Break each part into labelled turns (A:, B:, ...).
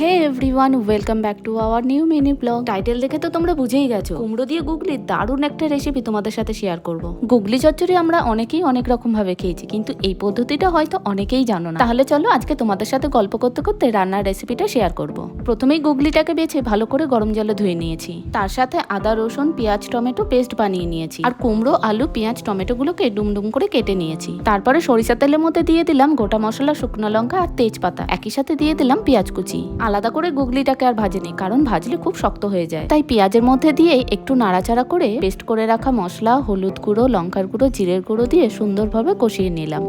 A: Hey everyone welcome back to our new mini blog title দেখে তো তোমরা বুঝেই গেছো। কুমড়ো দিয়ে গুগলি দারুণ একটা রেসিপি তোমাদের সাথে শেয়ার করব। গুগলি চচ্চড়ি আমরা অনেকেই অনেক রকম ভাবে খেয়েছি, কিন্তু এই পদ্ধতিটা হয়তো অনেকেই জানো না। তাহলে চলো আজকে তোমাদের সাথে গল্প করতে করতে রান্নার রেসিপিটা শেয়ার করব। প্রথমেই গুগলিটাকে বেছে ভালো করে গরম জলে ধুয়ে নিয়েছি। তার সাথে আদা, রসুন, পেঁয়াজ, টমেটো পেস্ট বানিয়ে নিয়েছি। আর কুমড়ো, আলু, পেঁয়াজ টমেটো গুলোকে ডুমডুম করে কেটে নিয়েছি। তারপরে সরিষা তেলের মধ্যে দিয়ে দিলাম গোটা মশলা, শুকনো লঙ্কা আর তেজপাতা। একই সাথে দিয়ে দিলাম পেঁয়াজ কুচি। আলাদা করে গুগলিটাকে আর ভাজেনি, কারণ ভাজলে খুব শক্ত হয়ে যায়। তাই পেঁয়াজের মধ্যে দিয়ে একটু নাড়াচাড়া করে পেস্ট করে রাখা মশলা, হলুদ গুঁড়ো, লঙ্কার গুঁড়ো, জিরের গুঁড়ো দিয়ে সুন্দরভাবে কষিয়ে নিলাম।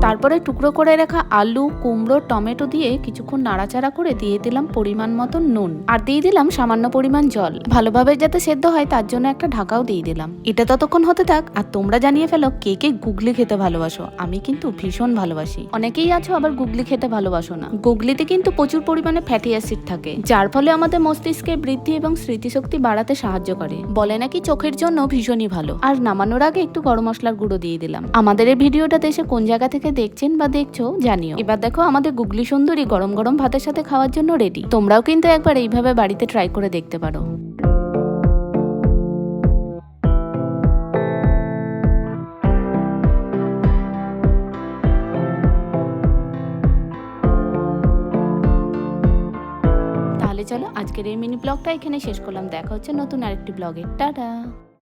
A: তারপরে টুকরো করে রাখা আলু, কুমড়ো, টমেটো দিয়ে কিছুক্ষণ নাড়াচাড়া করে দিয়ে দিলাম পরিমাণ মতো নুন। আর দিয়ে দিলাম সামান্য পরিমাণ জল। ভালোভাবে যাতে সেদ্ধ হয়, তার জন্য একটা ঢাকাও দিয়ে দিলাম। এটা ততক্ষণ হতে থাক, আর তোমরা জানিয়ে ফেলো, কে কে গুগলি খেতে ভালোবাসো? আমি কিন্তু ভীষণ ভালোবাসি। অনেকেই আছো আবার গুগলি খেতে ভালোবাসো না। গুগলিতে কিন্তু প্রচুর পরিমাণে ফ্যাটি অ্যাসিড থাকে, যার ফলে আমাদের মস্তিষ্কে বৃদ্ধি এবং স্মৃতিশক্তি বাড়াতে সাহায্য করে। বলে নাকি চোখের জন্য ভীষণই ভালো। আর নামানোর আগে একটু গরম মশলার গুঁড়ো দিয়ে দিলাম। আমাদের এই ভিডিওটাতে এসে কোন জায়গা থেকে দেখছেন বা দেখছ, জানিও। এবার দেখো, আমাদের গুগলি সুন্দরী গরম গরম ভাতের সাথে খাওয়ার জন্য রেডি তোমরাও কিন্তু একবার এইভাবে বাড়িতে ট্রাই করে দেখতে পারো। তাহলে চলো, আজকের এই মিনি ব্লগটা এখানে শেষ করলাম। দেখা হচ্ছে নতুন আরেকটি ব্লগে টাটা!